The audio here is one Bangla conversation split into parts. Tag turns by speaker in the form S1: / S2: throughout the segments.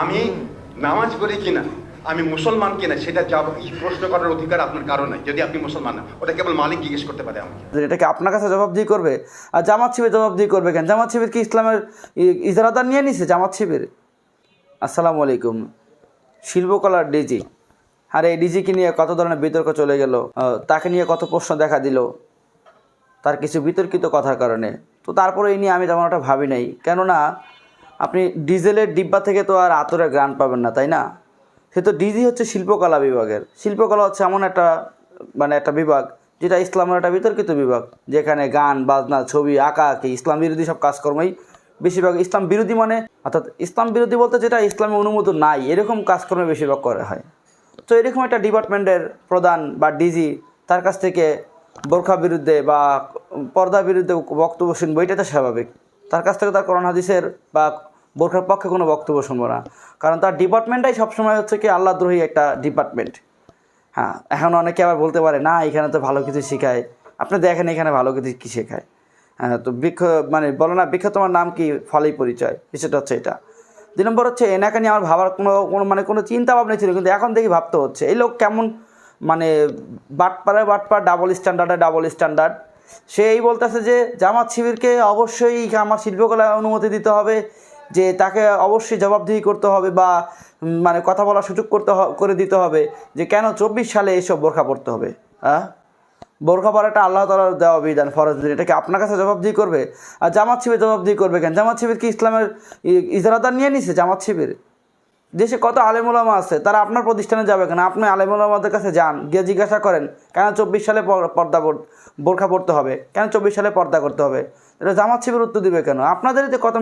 S1: আমি নামাজ পড়ি কিনা, আমি মুসলমান কিনা, সেটা এই প্রশ্ন করার অধিকার আপনার কারণ যদি আপনি মুসলমান না। ওটা কেবল মালিক জিজ্ঞেস করতে পারে আমাকে।
S2: এটাকে আপনার কাছে জবাবদিহি করবে? আর জামাত শিবির জবাবদিহি করবে কেন? জামাত শিবির কি ইসলামের ইজারাদার নিয়ে নিছে জামাত শিবির? আসসালামু আলাইকুম। শিল্পকলার ডিজি। আর, এই ডিজিকে নিয়ে কত ধরনের বিতর্ক চলে গেল? তাকে নিয়ে কত প্রশ্ন দেখা দিল? তার কিছু বিতর্কিত কথার কারণে। তো তারপরে এই নিয়ে আমি তেমন একটা ভাবি নাই। কেননা আপনি ডিজেলের ডিব্বা থেকে তো আর আতরের গ্রান পাবেন না, তাই না? সে তো ডিজি হচ্ছে শিল্পকলা বিভাগের। শিল্পকলা হচ্ছে এমন একটা মানে একটা বিভাগ, যেটা ইসলামের একটা বিতর্কিত বিভাগ, যেখানে গান, বাজনা, ছবি, আঁকা আঁকি ইসলাম বিরোধী সব কাজকর্মই বেশিরভাগ ইসলাম বিরোধী মানে অর্থাৎ ইসলাম বিরোধী বলতে যেটা ইসলামে অনুমোদন নাই, এরকম কাজকর্মে বেশিরভাগ করা হয়। তো এরকম একটা ডিপার্টমেন্টের প্রধান বা ডিজি, তার কাছ থেকে বোরখা বিরুদ্ধে বা পর্দা বিরুদ্ধে বক্তব্য শুনব এটা তো স্বাভাবিক। তার কাছ থেকে তার করোনা হাদিসের বা বোরখার পক্ষে কোনো বক্তব্য শুনব না। কারণ তার ডিপার্টমেন্টটাই সবসময় হচ্ছে কি আল্লাহদ্রোহী একটা ডিপার্টমেন্ট হ্যাঁ এখন অনেকে আবার বলতে পারে, না, এখানে তো ভালো কিছু শেখায়। আপনি দেখেন এখানে ভালো কিছু কী শেখায়। হ্যাঁ তো বৃক্ষ মানে বলো না, বৃক্ষ তোমার নাম কি? ফলেই পরিচয়। বিষয়টা হচ্ছে এটা। দুই নম্বর হচ্ছে এনাকে নিয়ে আমার ভাবার কোনো কোনো মানে কোনো চিন্তা ভাবনা ছিল, কিন্তু এখন দেখি ভাবতে হচ্ছে। এই লোক কেমন মানে বাটপাড়ে বাটপার ডাবল স্ট্যান্ডার্ডে ডাবল স্ট্যান্ডার্ড সে এই বলতেছে যে জামাত শিবিরকে অবশ্যই আমার শিল্পকলা অনুমতি দিতে হবে, যে তাকে অবশ্যই জবাবদিহি করতে হবে বা মানে কথা বলার সুযোগ করতে করে দিতে হবে যে কেন চব্বিশ সালে এসব বোরখা পড়তে হবে হ্যাঁ বোরখা পরাটা আল্লাহ তালার দেওয়া বিধান, ফরজ এটাকে আপনার কাছে জবাবদিহি করবে? আর জামাত শিবির জবাবদিহি করবে কেন? জামাত শিবির কি ইসলামের ইজারাদার নিয়ে নিছে জামাত শিবির? দেশে কত আলেমুলামা আছে, তারা আপনার প্রতিষ্ঠানে যাবে কেন? আপনি আলেমুলামাদের কাছে যান, গিয়ে জিজ্ঞাসা করেন, কেন চব্বিশ সালে পর- পর্দা বোরখা পড়তে হবে? কেন চব্বিশ সালে পর্দা করতে হবে? এটা জামাত শিবির উত্তর দিবে কেন? আপনাদেরই তো কত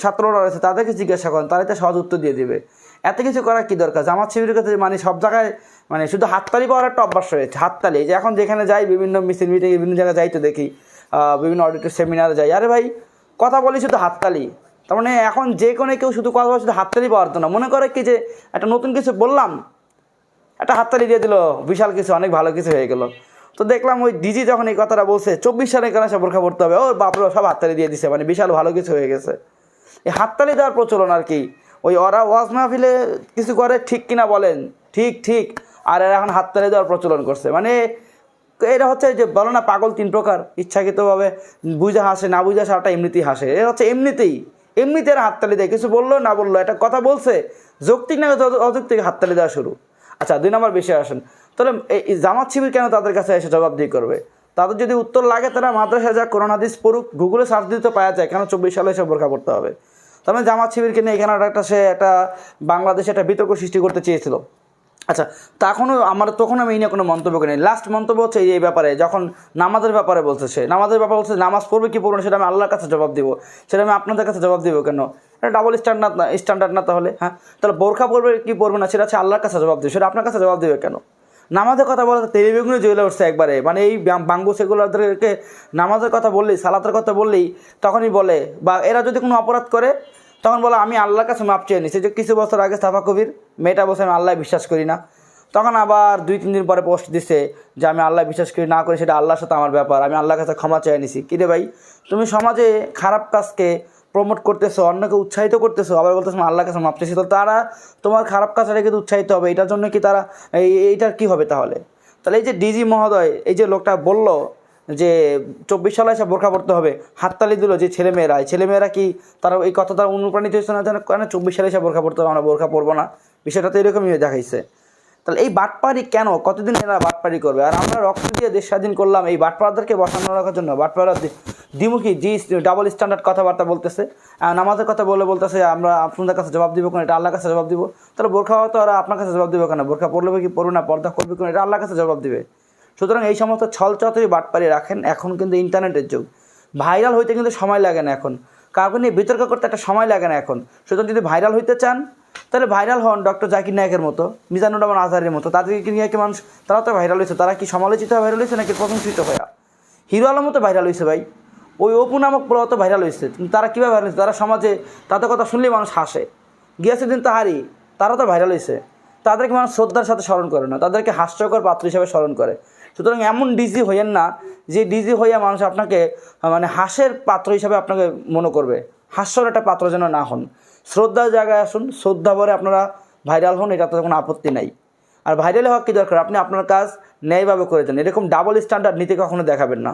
S2: ছাত্ররা রয়েছে, তাদেরকে জিজ্ঞাসা করেন, তারাই তো সহজ উত্তর দিয়ে দিবে। এত কিছু করার কি দরকার? জামাত শিবিরের কাছে মানে সব জায়গায় মানে শুধু হাততালি পাওয়ার একটা অভ্যাস রয়েছে, হাততালি। যে এখন যেখানে যাই, বিভিন্ন মিছিল মিটিং বিভিন্ন জায়গায় যাই তো দেখি বিভিন্ন অডিটর সেমিনারে যাই। আরে ভাই, কথা বলি শুধু হাততালি। তার মানে এখন যে কোনো কেউ শুধু কথা শুধু হাততালি পাওয়ার জন্য মনে করে কি যে একটা নতুন কিছু বললাম, একটা হাততালি দিয়ে দিল, বিশাল কিছু, অনেক ভালো কিছু হয়ে গেলো। তো দেখলাম ওই ডিজি যখন এই কথাটা বলছে, চব্বিশ সালে কেন সে বোরখা পড়তে হবে? ও বাপরে সব হাততালি দিয়ে দিছে মানে বিশাল ভালো কিছু হয়ে গেছে। এই হাততালি দেওয়ার প্রচলন আর কি। ওই ওরা ওয়াজ মাহফিলে কিছু করে, ঠিক কিনা বলেন? ঠিক ঠিক। আর এরা এখন হাততালি দেওয়ার প্রচলন করছে। মানে এটা হচ্ছে যে বলো না, পাগল তিন প্রকার। ইচ্ছাকৃতভাবে বুঝে হাসে, না বুঝে হাসাটা এমনিতেই হাসে। এটা হচ্ছে এমনিতেই। এমনিতে এরা হাততালি দেয়, কিছু বলল, না বলল, একটা কথা বলছে, যৌক্তিক না অযৌক্তিক হাততালি দেওয়া শুরু। আচ্ছা দুই নম্বর বিষয়ে আসেন। তাহলে এই জামাত শিবির কেন তাদের কাছে এসে জবাব জবাবদিহি করবে? তাদের যদি উত্তর লাগে, তারা মাদ্রাসা যা করোনাদিস পড়ুক, গুগলে সার্চ দিতে পাওয়া যায়, কেন চব্বিশ সালে এসে বোরখা পড়তে হবে? তার মানে জামাত শিবিরকে নিয়ে এখানে একটা সে একটা বাংলাদেশে একটা বিতর্ক সৃষ্টি করতে চেয়েছিল। আচ্ছা তখনও আমার তখন আমি এই নিয়ে কোনো মন্তব্য করিনি। লাস্ট মন্তব্য হচ্ছে এই ব্যাপারে, যখন নামাজের ব্যাপারে বলছে সে, নামাজের ব্যাপারে বলছে নামাজ পড়বে কি পড়বে সেটা আমি আল্লাহর কাছে জবাব দিব। সেটা আমি আপনাদের কাছে জবাব দিব কেন? এটা ডাবল স্ট্যান্ডার্ড না স্ট্যান্ডার্ড না তাহলে হ্যাঁ? তাহলে বোরখা পড়বে কি পড়বে না, সেটা হচ্ছে আল্লাহর কাছে জবাব দিবে। সেটা আপনার কাছে জবাব দিবে কেন? নামাজের কথা বলে তেলে বেগুনে জ্বলে উঠছে একবারে মানে এই বাঙ্গু সেগুলোদেরকে নামাজের কথা বললেই, সালাতের কথা বললেই তখনই বলে, বা এরা যদি কোনো অপরাধ করে, তখন বলে, আমি আল্লাহর কাছে মাপ চেয়ে নিছি যে কিছু বছর আগে সাফা কবির মেয়েটা বসে আমি আল্লাহ বিশ্বাস করি না। তখন আবার দুই, তিন দিন পরে পোস্ট দিছে যে, আমি আল্লাহ বিশ্বাস করি, না করি সেটা আল্লাহর সাথে আমার ব্যাপার। আমি আল্লাহর কাছে ক্ষমা চেয়ে নিছি। কিরে ভাই? তুমি সমাজে খারাপ কাজকে প্রমোট করতেছো, অন্যকে উৎসাহিত করতেছো, আবার বলতেছো, আমি আল্লাহর কাছে মাপ তো তারা তোমার খারাপ কাজটা কিন্তু উৎসাহিত হবে। এটার জন্য কি তারা, এই, এইটার কি হবে তাহলে? তাহলে এই যে ডিজি মহোদয়, এই যে লোকটা বলল যে, চব্বিশ সালে এসে বোরখা পড়তে হবে। হাততালি দিল যে ছেলেমেয়েরা ছেলেমেয়েরা কি তারা এই কথা তারা অনুপ্রাণিত হয়েছে না? যেন কেন চব্বিশ সালে এসে বোরখা পড়তে হবে? আমরা বোরখা পরবো না। বিষয়টা তো এরকমই দেখাইছে। তাহলে এই বাটপাড়ি কেন? কতদিন এরা বাটপাড়ি করবে? আর আমরা রক্ত দিয়ে দেশ স্বাধীন করলাম, এই বাটপাড়াদেরকে বসানো রাখার জন্য। বাটপাড়া দ্বিমুখী, জি ডাবল স্ট্যান্ডার্ড কথাবার্তা বলতেছে। আর নামাজের কথা বলে বলতেছে, আমরা আপনাদের কাছে জবাব দিব কেন? এটা আল্লাহর কাছে জবাব দিব। তাহলে বোরখা তো ওরা আপনার কাছে জবাব দিবে কেন? বোরখা পড়বে কি পড়বে না, পর্দা করবে কেন? এটা আল্লাহর কাছে জবাব দিবে। সুতরাং এই সমস্ত ছল চতরি বাটপাড়ি রাখেন। এখন কিন্তু ইন্টারনেটের যুগ। ভাইরাল হইতে কিন্তু সময় লাগে না এখন। কাউকে নিয়ে বিতর্ক করতে একটা সময় লাগে না এখন। সুতরাং যদি ভাইরাল হইতে চান তাহলে ভাইরাল হন ডক্টর জাকির নায়কের মতো, মিজানুর রহমান আজহারের মতো, তাদেরকে নিয়ে কি মানুষ, তারা তো ভাইরাল হয়েছে, তারা কি সমালোচিত হয়ে ভাইরাল হয়েছে নাকি প্রশংসিত হয়ে? হিরো আলমও তো ভাইরাল হয়েছে ভাই। ওই অপু নামক পোলাও তো ভাইরাল হয়েছে, কিন্তু তারা কীভাবে ভাইরাল হয়েছে? তারা সমাজে তাদের কথা শুনলেই মানুষ হাসে। গিয়াসুদ্দিন তাহারি, তারা তো ভাইরাল হয়েছে। তাদেরকে মানুষ শ্রদ্ধার সাথে স্মরণ করে না, তাদেরকে হাস্যকর পাত্র হিসাবে স্মরণ করে। সুতরাং এমন ডিজি হইয়েন না, যে ডিজি হইয়া মানুষ আপনাকে মানে হাসের পাত্র হিসাবে আপনাকে মনে করবে। হাস্যর একটা পাত্র যেন না হন। শ্রদ্ধার জায়গায় আসুন, শ্রদ্ধা ভরে আপনারা ভাইরাল হন এটা তো কোনো আপত্তি নাই। আর ভাইরাল হওয়া কী দরকার? আপনি আপনার কাজ ন্যায়ভাবে করে দেন। এরকম ডাবল স্ট্যান্ডার্ড নিতে কখনো দেখাবেন না।